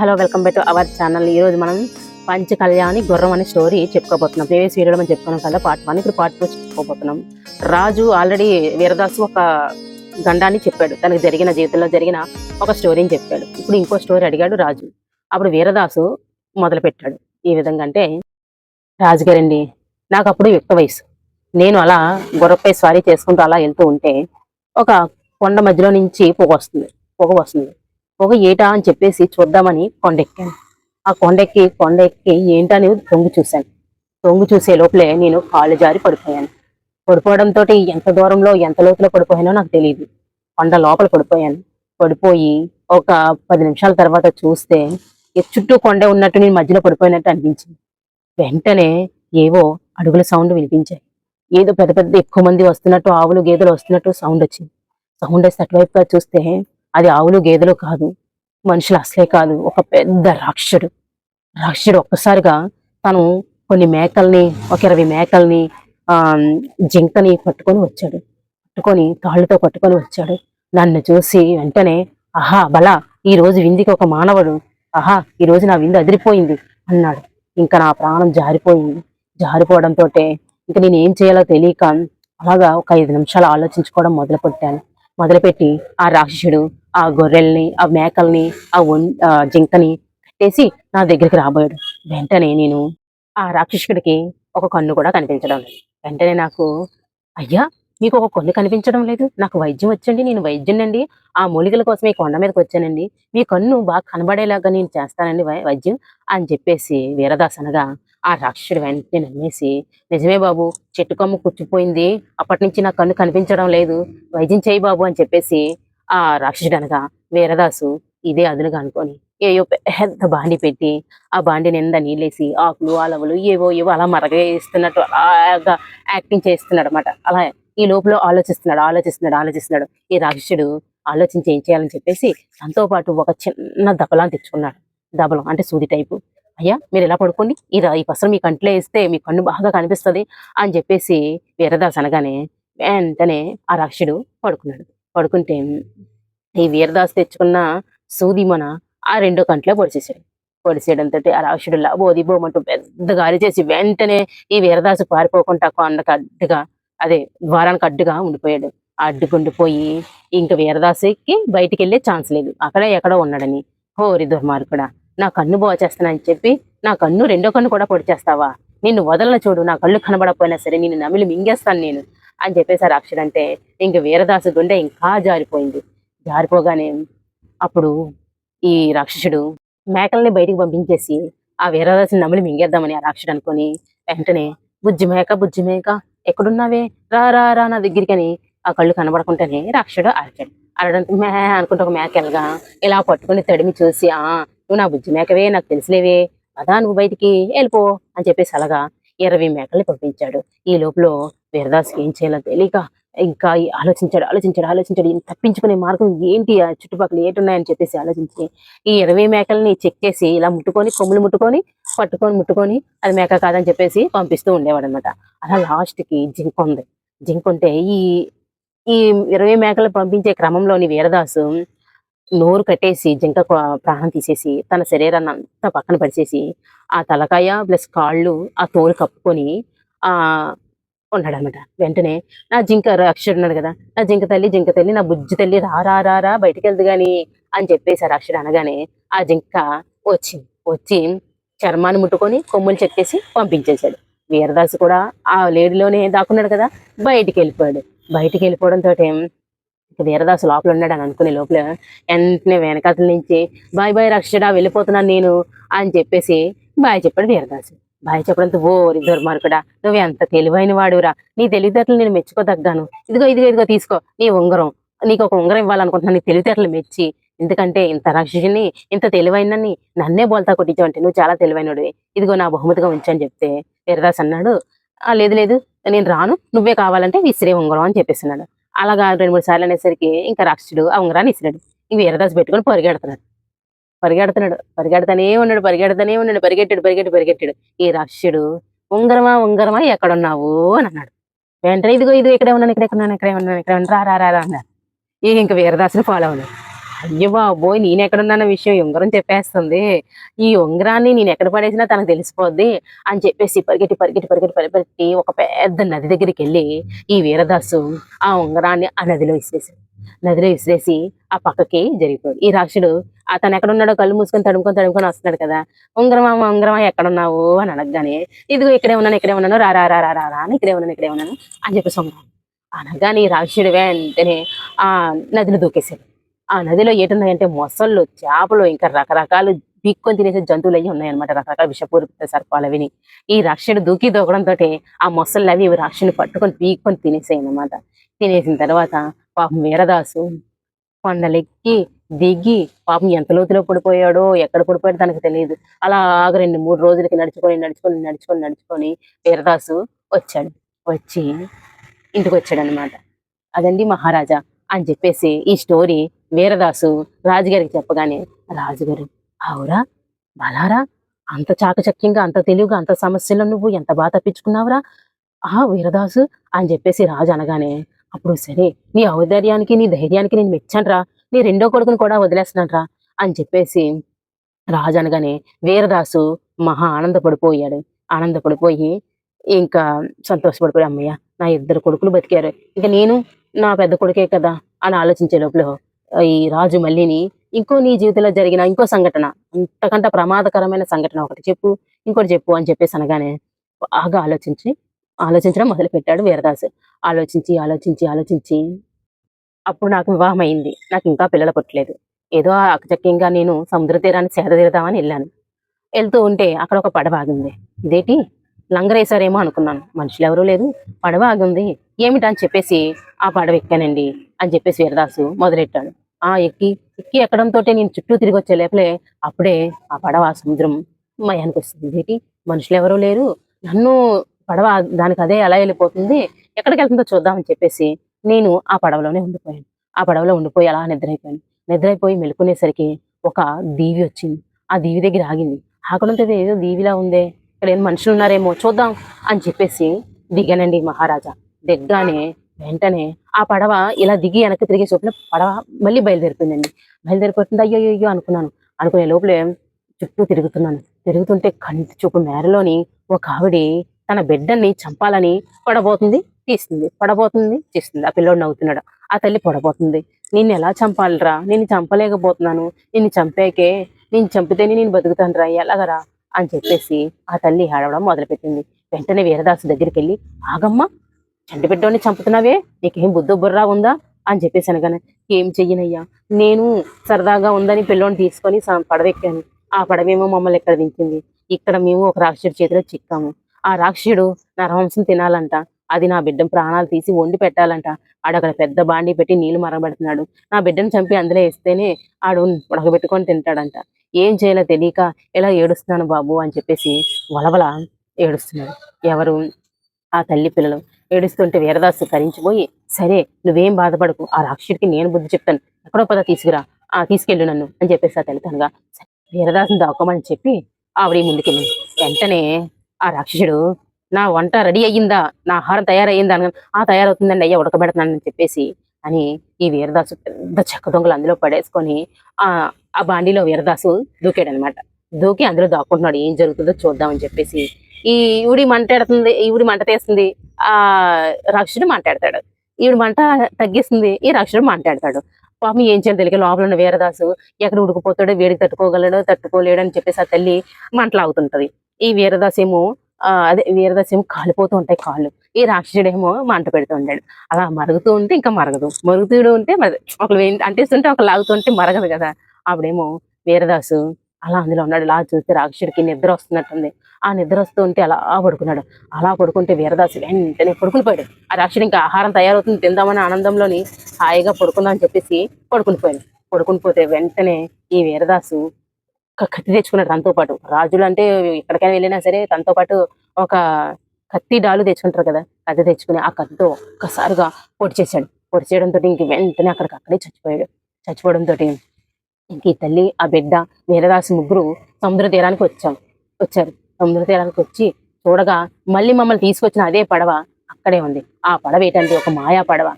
Hello welcome back to our channel. ఈ రోజు మనం పంచ కళ్యాణి గుర్రం అనే స్టోరీ చెప్పుకోబోతున్నాం. ప్రీవియస్ వీడియోలో మనం చెప్పుకున్నాం కదా పార్ట్ వన్ ఇప్పుడు పార్ట్ టూ చెప్పుకోబోతున్నాం. రాజు ఆల్రెడీ వీరదాసు ఒక గండాన్ని చెప్పాడు. తనకు జరిగిన జీవితంలో జరిగిన ఒక స్టోరీని చెప్పాడు. ఇప్పుడు ఇంకో స్టోరీ అడిగాడు రాజు. అప్పుడు వీరదాసు మొదలు పెట్టాడు ఈ విధంగా అంటే రాజుగారండి నాకు అప్పుడు యుక్త వయసు నేను అలా గుర్రపై స్వారీ చేసుకుంటూ అలా వెళ్తూ ఉంటే ఒక కొండ మధ్యలో నుంచి పొగ వస్తుంది. పొగ వస్తుంది. పొగ ఏటా అని చెప్పేసి చూద్దామని కొండెక్కాను. ఆ కొండెక్కి కొండెక్కి ఏంటని తొంగి చూశాను. తొంగి చూసే లోపలే నేను కాళ్ళు జారి పడిపోయాను. పడిపోవడంతో ఎంత దూరంలో ఎంత లోతులో పడిపోయానో నాకు తెలియదు కొండ లోపల పడిపోయాను. పడిపోయి ఒక పది నిమిషాల తర్వాత చూస్తే ఈ చుట్టూ కొండ ఉన్నట్టు నేను మధ్యలో పడిపోయినట్టు అనిపించింది. వెంటనే ఏవో అడుగుల సౌండ్ వినిపించాయి. ఏదో పెద్ద పెద్ద ఎక్కువ మంది వస్తున్నట్టు ఆవులు గేదెలు వస్తున్నట్టు సౌండ్ వచ్చింది. సౌండ్ వేసి అటువైపుగా చూస్తే అది ఆవులు గేదెలు కాదు మనుషులు అసలే కాదు ఒక పెద్ద రాక్షసుడు. రాక్షసుడు ఒక్కసారిగా తను కొన్ని మేకల్ని ఒక ఇరవై మేకల్ని ఆ జింకని పట్టుకొని వచ్చాడు. పట్టుకొని తాళ్ళతో పట్టుకొని వచ్చాడు. నన్ను చూసి వెంటనే ఆహా బలా ఈ రోజు విందికి ఒక మానవుడు. ఆహా ఈ రోజు నా విందు అదిరిపోయింది అన్నాడు. ఇంకా నా ప్రాణం జారిపోయింది. జారిపోవడంతో ఇంకా నేను ఏం చేయాలో తెలియక అలాగా ఒక ఐదు నిమిషాలు ఆలోచించుకోవడం మొదలుపెట్టాను. మొదలుపెట్టి ఆ రాక్షసుడు ఆ గొర్రెల్ని ఆ మేకల్ని ఆ ఒన్- ఆ జింకని కట్టేసి నా దగ్గరికి రాబోయాడు. వెంటనే నేను ఆ రాక్షసుడికి ఒక కన్ను కూడా కనిపించడం లేదు. వెంటనే నాకు అయ్యా మీకు ఒక కన్ను కనిపించడం లేదు. నాకు వైద్యం వచ్చండి నేను వైద్యునండి ఆ మూలికల కోసం ఈ కొండ మీదకి వచ్చానండి. మీ కన్ను బాగా కనబడేలాగా నేను చేస్తానండి వై- వైద్యం అని చెప్పేసి వీరదాసనగా ఆ రాక్షసుడు వెంటనే నమ్మేసి నిజమే బాబు చెట్టు కొమ్మ కుచ్చిపోయింది అప్పటి నుంచి నా కన్ను కనిపించడం లేదు. వైద్యం చేయి బాబు అని చెప్పేసి ఆ రాక్షసుడు అనగా వీరదాసు ఇదే అదునుగా అనుకొని ఏయో పెద్ద బాండి పెట్టి ఆ బాండి నిండా నీళ్ళేసి ఆకులు అలవలు ఏవో ఏవో అలా మరగేస్తున్నట్టు అలాగా యాక్టింగ్ చేస్తున్నాడు అనమాట అలా ఈ లోపల ఆలోచిస్తున్నాడు ఆలోచిస్తున్నాడు ఆలోచిస్తున్నాడు. ఈ రాక్షసుడు ఆలోచించి ఏం చేయాలని చెప్పేసి తనతో పాటు ఒక చిన్న దబలాన్ని తెచ్చుకున్నాడు దబలం అంటే సూది టైపు. అయ్యా మీరు ఇలా పడుకోండి? ఈ ఈ పసరం మీ కంట్లో వేస్తే మీ కన్ను బాగా కనిపిస్తది అని చెప్పేసి వీరదాస్ అనగానే వెంటనే ఆ రాక్షుడు పడుకున్నాడు. పడుకుంటే ఈ వీరదాస్ తెచ్చుకున్న సూది మన ఆ రెండో కంట్లో పొడిచేసాడు పొడిచేయడంతో ఆ రాక్షుడు లాబోది బోమంటూ గారి చేసి వెంటనే ఈ వీరదాసు పారిపోకుండా కొండకు అడ్డుగా అదే ద్వారానికి అడ్డుగా ఉండిపోయాడు. అడ్డుకుండిపోయి ఇంకా వీరదాసుకి బయటికి వెళ్ళే ఛాన్స్ లేదు. అక్కడే ఎక్కడో ఉన్నాడని. హోరి దుర్మార్గుడా. నా కన్ను బోచేస్తానని చెప్పి నా కన్ను రెండో కన్ను కూడా పొడిచేస్తావా నిన్ను వదలన చూడు నా కళ్ళు కనబడకపోయినా సరే నిన్ను నమిలి మింగేస్తాను నేను అని చెప్పేసి ఆ అంటే ఇంక వీరదాసు గుండె ఇంకా జారిపోయింది. జారిపోగానే అప్పుడు ఈ రాక్షసుడు మేకల్ని బయటికి పంపించేసి ఆ వీరదాసుని నమిలి మింగేద్దామని ఆ రాక్షసుడు అనుకొని వెంటనే బుజ్జి మేక బుజ్జి మేక ఎక్కడున్నావే? రా రా రా నా దగ్గరికి అని ఆ కళ్ళు కనబడకుండానే రాక్షసుడు అరచాడు. అరడంతో మే అనుకుంటే ఒక మేక ఇలా పట్టుకుని తడిమి చూసి ఆ నువ్వు నా బుజ్జి మేకవే నాకు తెలిసిలేవే. అదా నువ్వు బయటికి వెళ్ళిపో అని చెప్పేసి అలాగా ఇరవై మేకల్ని పంపించాడు. ఈ లోపల వీరదాస్కి ఏం చేయాలో తెలియక ఇంకా ఆలోచించాడు ఆలోచించాడు ఆలోచించాడు. ఈయన తప్పించుకునే మార్గం ఏంటి? ఆ చుట్టుపక్కల ఏటున్నాయని చెప్పేసి ఆలోచించి ఈ ఇరవై మేకల్ని చెక్ చేసి ఇలా ముట్టుకొని కొమ్ములు ముట్టుకొని పట్టుకొని ముట్టుకొని అది మేక కాదని చెప్పేసి పంపిస్తూ ఉండేవాడు అనమాట అలా లాస్ట్కి జింక ఉంది. జింక ఉంటే ఈ ఈ ఇరవై మేకలు పంపించే క్రమంలోని వీరదాసు నోరు కట్టేసి జింక ప్రాణం తీసేసి తన శరీరాన్ని అంతా పక్కన పడిచేసి ఆ తలకాయ ప్లస్ కాళ్ళు ఆ తోలు కప్పుకొని ఆ ఉన్నాడు అనమాట వెంటనే నా జింక రాక్షసుడు ఉన్నాడు కదా నా జింక తల్లి జింక తల్లి నా బుజ్జి తల్లి రా రా రా రా బయటికి వెళ్దు గాని అని చెప్పేసి ఆ అనగానే ఆ జింక వచ్చింది వచ్చి చర్మాన్ని ముట్టుకొని కొమ్ములు చెక్కేసి పంపించేశాడు. వీరదాసు కూడా ఆ లేడిలోనే దాక్కున్నాడు కదా బయటికి వెళ్ళిపోయాడు. బయటికి వెళ్ళిపోవడంతో వీరదాసు లోపల ఉన్నాడు అని అనుకునే లోపల వెంటనే వెనకాతల నుంచి బాయ్ బాయ్ రక్షడా వెళ్ళిపోతున్నాను నేను అని చెప్పేసి బాయ్ చెప్పాడు వీరదాసు బాయ్ చెప్పడంతో ఓరి దుర్మార్గుడా నువ్వు ఎంత తెలివైన వాడురా. నీ తెలివితేటలు నేను మెచ్చుకోదగ్గాను. ఇదిగో ఇదిగో ఇదిగో తీసుకో. నీ ఉంగరం. నీకు ఒక ఉంగరం ఇవ్వాలనుకుంటున్నాను. నీ తెలివితేటలు మెచ్చి. ఎందుకంటే ఇంత రాక్షసుని ఇంత తెలివైనని నన్నే బోల్తా కొట్టించావంటే నువ్వు చాలా తెలివైనడు ఇదిగో నా బహుమతిగా ఉంచని చెప్తే వీరదాస్ అన్నాడు. ఆ లేదు లేదు నేను రాను. నువ్వే కావాలంటే విసిరే ఉంగరం అని చెప్పేస్తున్నాడు అలాగా రెండు మూడు సార్లు అనేసరికి ఇంకా రాక్షసుడు ఆ ఉంగరాన్ని ఇసిరాడు ఈ వీరదాస్ పెట్టుకొని పరిగెడుతున్నాడు. పరిగెడుతున్నాడు. పరిగెడతానే ఉన్నాడు పరిగెడతానే ఉన్నాడు పరిగెట్టాడు పరిగెట్టి పరిగెట్టాడు. ఈ రాక్షసుడు ఉంగరమా ఉంగరమా ఎక్కడున్నావు? అని అన్నాడు. వెంటనే ఇదిగో ఇది ఇక్కడే ఉన్నాను ఇక్కడే ఉన్నాను ఇక్కడే ఉన్నాను ఇక్కడే ఉన్నాను. రా రా రా అన్నారు అన్నాడు. ఇంకా వీరదాసుని ఫాలో అవ్వలేదు. అయ్యో బాబోయ్ నేను ఎక్కడున్నాన్న విషయం ఉంగరం చెప్పేస్తుంది. ఈ ఉంగరాన్ని నేను ఎక్కడ పడేసినా తనకు తెలిసిపోద్ది అని చెప్పేసి పరిగెట్టి పరిగెట్టి పరిగెట్టి పరిగెట్టి ఒక పెద్ద నది దగ్గరికి వెళ్ళి ఈ వీరదాసు ఆ ఉంగరాన్ని ఆ నదిలో విసిరేసాడు నదిలో విసిరేసి ఆ పక్కకి జరిగిపోయాడు. ఈ రాక్షుడు అతను ఎక్కడ ఉన్నాడో కళ్ళు మూసుకొని తడుముకొని తడుముకొని వస్తున్నాడు కదా. ఉంగరమా ఉంగరమా ఎక్కడున్నావు అని అడగగానే ఇదిగో ఇక్కడే ఉన్నాను ఇక్కడే ఉన్నాను రా రా రా రా రా రా అని ఇక్కడే ఉన్నాను ఇక్కడే ఉన్నాను అని చెప్పేసి ఉంగరం అనగానే ఈ రాక్షుడు వెంటనే ఆ నదిలో దూకేశాడు. ఆ నదిలో ఏటున్నాయంటే మొసళ్ళు చేపలు ఇంకా రకరకాలు పీక్కొని తినేసే జంతువులు అవి ఉన్నాయన్నమాట రకరకాల విషపూరిత సర్పాలు అవిని. ఈ రక్షణ దూకి దూకడంతో ఆ మొసళ్ళు అవి రక్షణ పట్టుకొని పీక్కొని తినేసాయి అన్నమాట తినేసిన తర్వాత పాపం వీరదాసు కొండలెక్కి దిగి పాపం ఎంత లోతులో పడిపోయాడో ఎక్కడ పడిపోయాడో తనకు తెలియదు. అలాగ రెండు మూడు రోజులకి నడుచుకొని నడుచుకొని నడుచుకొని నడుచుకొని వీరదాసు వచ్చాడు. వచ్చి ఇంటికి వచ్చాడు అనమాట అదండి మహారాజా అని చెప్పేసి ఈ స్టోరీ వీరదాసు రాజుగారికి చెప్పగానే రాజుగారు అవురా బలారా అంత చాకచక్యంగా అంత తెలివిగా అంత సమస్యలో నువ్వు ఎంత బాగా తప్పించుకున్నావురా? ఆ వీరదాసు అని చెప్పేసి రాజు అనగానే అప్పుడు సరే నీ ఔదార్యానికి నీ ధైర్యానికి నేను మెచ్చానురా. నీ రెండో కొడుకుని కూడా వదిలేస్తున్నానురా అని చెప్పేసి రాజు అనగానే వీరదాసు మహా ఆనందపడిపోయాడు. ఆనందపడిపోయి ఇంకా సంతోషపడిపోయి అమ్మయ్య నా ఇద్దరు కొడుకులు బతికారు. ఇంకా నేను నా పెద్ద కొడుకే కదా అని ఆలోచించే లోపల ఈ రాజు మళ్ళీని ఇంకో నీ జీవితంలో జరిగిన ఇంకో సంఘటన అంతకంటే ప్రమాదకరమైన సంఘటన ఒకటి చెప్పు ఇంకోటి చెప్పు అని చెప్పేసి అనగానే బాగా ఆలోచించి ఆలోచించడం మొదలు పెట్టాడు వీరదాసు. ఆలోచించి ఆలోచించి ఆలోచించి అప్పుడు నాకు వివాహం అయింది నాకు ఇంకా పిల్లలు పుట్టలేదు. ఏదో అకచక్యంగా నేను సముద్ర తీరాన్ని సేద తీరుదామని వెళ్ళాను. వెళ్తూ ఉంటే అక్కడ ఒక పడవ ఆగింది. ఇదేటి? లంగరేసారేమో అనుకున్నాను. మనుషులు ఎవరూ లేదు పడవ ఆగింది. ఏమిటని చెప్పేసి ఆ పడవ ఎక్కానండి అని చెప్పేసి వీరదాసు మొదలెట్టాడు. ఆ ఎక్కి ఎక్కి ఎక్కడంతో నేను చుట్టూ తిరిగి వచ్చే లేపలే అప్పుడే ఆ పడవ సముద్రం మయానికి వస్తుంది. ఏంటి? మనుషులు ఎవరూ లేరు. నన్ను పడవ దానికి అదే ఎలా వెళ్ళిపోతుంది. ఎక్కడికి వెళ్తుందో చూద్దామని చెప్పేసి నేను ఆ పడవలోనే ఉండిపోయాను. ఆ పడవలో ఉండిపోయి అలా నిద్రైపోయాను. నిద్రైపోయి మెలుకునేసరికి ఒక దీవి వచ్చింది. ఆ దీవి దగ్గర ఆగింది. ఆగడంతో ఏదో దీవిలా ఉందే. ఇక్కడ ఏం మనుషులు ఉన్నారేమో చూద్దాం అని చెప్పేసి దిగానండి మహారాజా. దిగ్గానే వెంటనే ఆ పడవ ఇలా దిగి వెనక్కి తిరిగే చోట్ల పడవ మళ్ళీ బయలుదేరిపోయిందండి. బయలుదేరిపోతుంది అయ్యో అయ్యో అనుకున్నాను. అనుకునే లోపలే చుట్టూ తిరుగుతున్నాను. తిరుగుతుంటే కంటి చూపు మేరలోని ఒక ఆవిడ తన బిడ్డని చంపాలని పడబోతుంది తీస్తుంది. పడబోతుంది తీస్తుంది. ఆ పిల్లోడు నవ్వుతున్నాడు. ఆ తల్లి పడబోతుంది. నిన్ను ఎలా చంపాలిరా? నేను చంపలేకపోతున్నాను. నిన్ను చంపాకే నేను చంపితేనే నేను బతుకుతాను రా ఎలాగరా? అని చెప్పేసి ఆ తల్లి ఏడవడం మొదలుపెట్టింది. వెంటనే వీరదాసు దగ్గరికి వెళ్ళి ఆగమ్మా చంటి బిడ్డోని చంపుతున్నావే? నీకేం బుద్ధ బుర్రా ఉందా? అని చెప్పేసి అనగానే ఏం చెయ్యనయ్యా? నేను సరదాగా ఉందని పిల్లోని తీసుకొని పడవెక్కాను. ఆ పడవేమో మమ్మల్ని ఎక్కడ దించింది? ఇక్కడ మేము ఒక రాక్షసుడి చేతిలో చిక్కాము. ఆ రాక్షసుడు నా తినాలంట. అది నా బిడ్డ ప్రాణాలు తీసి వండి పెట్టాలంట. ఆడు అక్కడ పెద్ద బాండి పెట్టి నీళ్ళు మరగబెడుతున్నాడు. నా బిడ్డను చంపి అందులో వేస్తేనే ఆడు ఉడకబెట్టుకొని తింటాడంట. ఏం చేయాలో తెలియక ఇలా ఏడుస్తున్నాను బాబు అని చెప్పేసి వలవల ఏడుస్తున్నాడు. ఎవరు? ఆ తల్లి పిల్లలు. ఏడుస్తుంటే వీరదాసు కరించిపోయి సరే నువ్వేం బాధపడకు. ఆ రాక్షుడికి నేను బుద్ధి చెప్తాను. ఎక్కడో పద తీసుకురా. ఆ తీసుకెళ్ళు నన్ను. అని చెప్పేసి ఆ తల్లి తనగా వీరదాసుని దాక్కోమని చెప్పి ఆవిడ ముందుకెళ్ళింది. వెంటనే ఆ రాక్షసుడు నా వంట రెడీ అయ్యిందా? నా ఆహారం తయారయ్యిందా? అనగా ఆ తయారవుతుందండి. అయ్యా ఉడకబెడతానని చెప్పేసి అని ఈ వీరదాసు పెద్ద చెక్క దొంగలు అందులో పడేసుకొని ఆ ఆ బాండీలో వీరదాసు దూకాడు అనమాట దూకి అందులో దాక్కుంటున్నాడు. ఏం జరుగుతుందో చూద్దామని చెప్పేసి ఈ ఈవిడి మంటాడుతుంది ఈవిడి మంట తీస్తుంది ఆ రక్షుడు మాట్లాడతాడు ఈవిడ మంట తగ్గిస్తుంది ఈ రక్షుడు మాట్లాడతాడు పాపం ఏం చేయాలి తెలియక లోపల ఉన్న వీరదాసు ఎక్కడ ఉడికిపోతాడో వేడికి తట్టుకోగలడో తట్టుకోలేడు అని చెప్పేసి ఆ తల్లి మంటలాగుతుంటది. ఈ వీరదాసు ఏమో ఆ, అదే వీరదాసు ఏమో కాలిపోతూ ఉంటాయి కాళ్ళు. ఈ రాక్షసుడేమో మంట పెడుతూ ఉంటాడు అలా మరుగుతూ ఉంటే ఇంకా మరగదు. మరుగుతూ ఉంటే మరి ఒకరు అంటేస్తుంటే ఒక లాగుతుంటే మరగదు కదా. అప్పుడేమో వీరదాసు అలా అందులో ఉన్నాడు. అలా చూస్తే రాక్షుడికి నిద్ర వస్తున్నట్టుంది. ఆ నిద్ర వస్తూ ఉంటే అలా పడుకున్నాడు. అలా పడుకుంటే వీరదాసు వెంటనే పడుకుని పోయాడు. ఆ రాక్షుడు ఇంకా ఆహారం తయారవుతుంది. తిందామని ఆనందంలోని హాయిగా పడుకుందాం అని చెప్పేసి పడుకుని పోయాడు. పడుకుని పోతే వెంటనే ఈ వీరదాసు కత్తి తెచ్చుకున్నాడు తనతో పాటు. రాజులు అంటే ఎక్కడికైనా వెళ్ళినా సరే తనతో పాటు ఒక కత్తి డాలు తెచ్చుకుంటారు కదా కత్తి తెచ్చుకుని ఆ కత్తితో ఒక్కసారిగా పొడి చేశాడు. పొడి చేయడంతో ఇంక వెంటనే అక్కడికి అక్కడే చచ్చిపోయాడు. చచ్చిపోవడంతో ఇంక ఈ తల్లి ఆ బిడ్డ వీరదాసు ముగ్గురు సముద్ర తీరానికి వచ్చాం. వచ్చారు. సముద్ర తీరానికి వచ్చి చూడగా మళ్ళీ మమ్మల్ని తీసుకొచ్చిన అదే పడవ అక్కడే ఉంది. ఆ పడవ ఏంటంటే ఒక మాయా పడవ.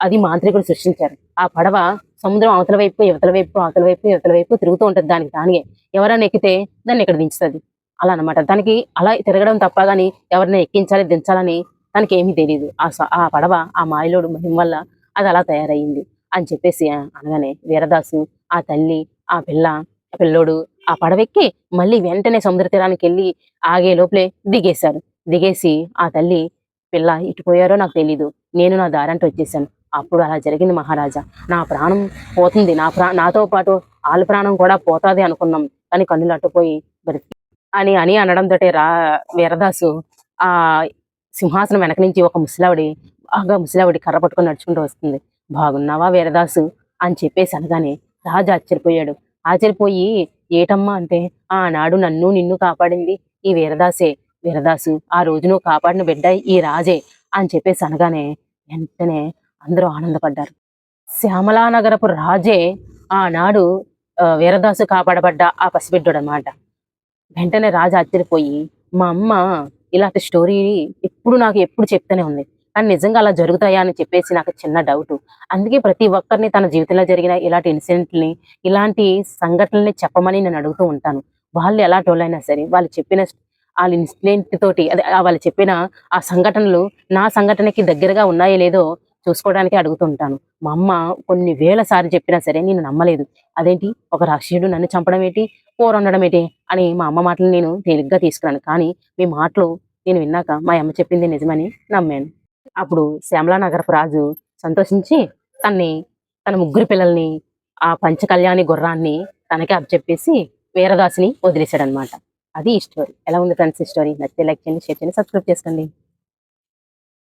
అది మాంత్రికుడు సృష్టించారు. ఆ పడవ సముద్రం అవతల వైపు యువతల వైపు అవతల వైపు యువతల వైపు తిరుగుతూ ఉంటుంది. దానికి దానికే ఎవరైనా ఎక్కితే దాన్ని ఇక్కడ దించుతుంది. అలా అన్నమాట. దానికి అలా తిరగడం తప్ప కానీ ఎవరిని ఎక్కించాలి దించాలని దానికి ఏమీ తెలియదు ఆ ఆ పడవ ఆ మాయలోడు మహిమ వల్ల అది అలా తయారయ్యింది. అని చెప్పేసి అనగానే వీరదాసు ఆ తల్లి ఆ పిల్ల పిల్లోడు ఆ పడవెక్కి మళ్ళీ వెంటనే సముద్ర తీరానికి వెళ్ళి ఆగే లోపలే దిగేశారు. దిగేసి ఆ తల్లి పిల్ల ఇటు పోయారో నాకు తెలీదు. నేను నా దారంట వచ్చేసాను అప్పుడు అలా జరిగింది మహారాజా. నా ప్రాణం పోతుంది. నా ప్రా నాతో పాటు వాళ్ళ ప్రాణం కూడా పోతాది అనుకున్నాం. కానీ కన్నులు అట్టుపోయి బ్రతికి అని అని తోటే రా వీరదాసు ఆ సింహాసనం వెనక నుంచి ఒక ముసలావిడి బాగా ముసలావిడి కర్ర పట్టుకొని నడుచుకుంటూ వస్తుంది. బాగున్నావా వీరదాసు? అని చెప్పేసి అనగానే రాజు ఆశ్చర్యపోయాడు. ఆశ్చర్యపోయి ఏటమ్మా అంటే ఆనాడు నన్ను నిన్ను కాపాడింది ఈ వీరదాసే. వీరదాసు ఆ రోజు నువ్వు కాపాడిన బిడ్డ ఈ రాజే అని చెప్పేసి అనగానే వెంటనే అందరూ ఆనందపడ్డారు. శ్యామలా నగరపు రాజే ఆనాడు వీరదాసు కాపాడబడ్డ ఆ పసిబిడ్డు అనమాట వెంటనే రాజు ఆశ్చర్యపోయి మా అమ్మ ఇలాంటి స్టోరీ ఎప్పుడు నాకు ఎప్పుడు చెప్తూనే ఉంది. కానీ నిజంగా అలా జరుగుతాయా అని చెప్పేసి నాకు చిన్న డౌట్ అందుకే ప్రతి ఒక్కరిని తన జీవితంలో జరిగిన ఇలాంటి ఇన్సిడెంట్ని ఇలాంటి సంఘటనల్ని చెప్పమని నేను అడుగుతూ ఉంటాను. వాళ్ళు ఎలాంటి వాళ్ళైనా సరే వాళ్ళు చెప్పిన వాళ్ళ ఇన్సిడెంట్ తోటి అదే వాళ్ళు చెప్పిన ఆ సంఘటనలు నా సంఘటనకి దగ్గరగా ఉన్నాయో లేదో చూసుకోవడానికి అడుగుతుంటాను మా అమ్మ కొన్ని వేల సార్లు చెప్పినా సరే నేను నమ్మలేదు. అదేంటి? ఒక రాక్షసుడు నన్ను చంపడం ఏంటి? కూర ఉండడం ఏంటి? అని మా అమ్మ మాటలు నేను తేలిగ్గా తీసుకున్నాను. కానీ మీ మాటలు నేను విన్నాక మా అమ్మ చెప్పింది నిజమని నమ్మాను. అప్పుడు శ్యామలా నగరపు రాజు సంతోషించి తన్ని తన ముగ్గురు పిల్లల్ని ఆ పంచకళ్యాణి గుర్రాన్ని తనకి అప్పచెప్పేసి వీరదాసిని వదిలేశాడనమాట అది ఈ స్టోరీ ఎలా ఉంది ఫ్రెండ్స్ ఈ స్టోరీ నచ్చితే లైక్ చేయండి షేర్ చేయండి సబ్స్క్రైబ్ చేసుకోండి.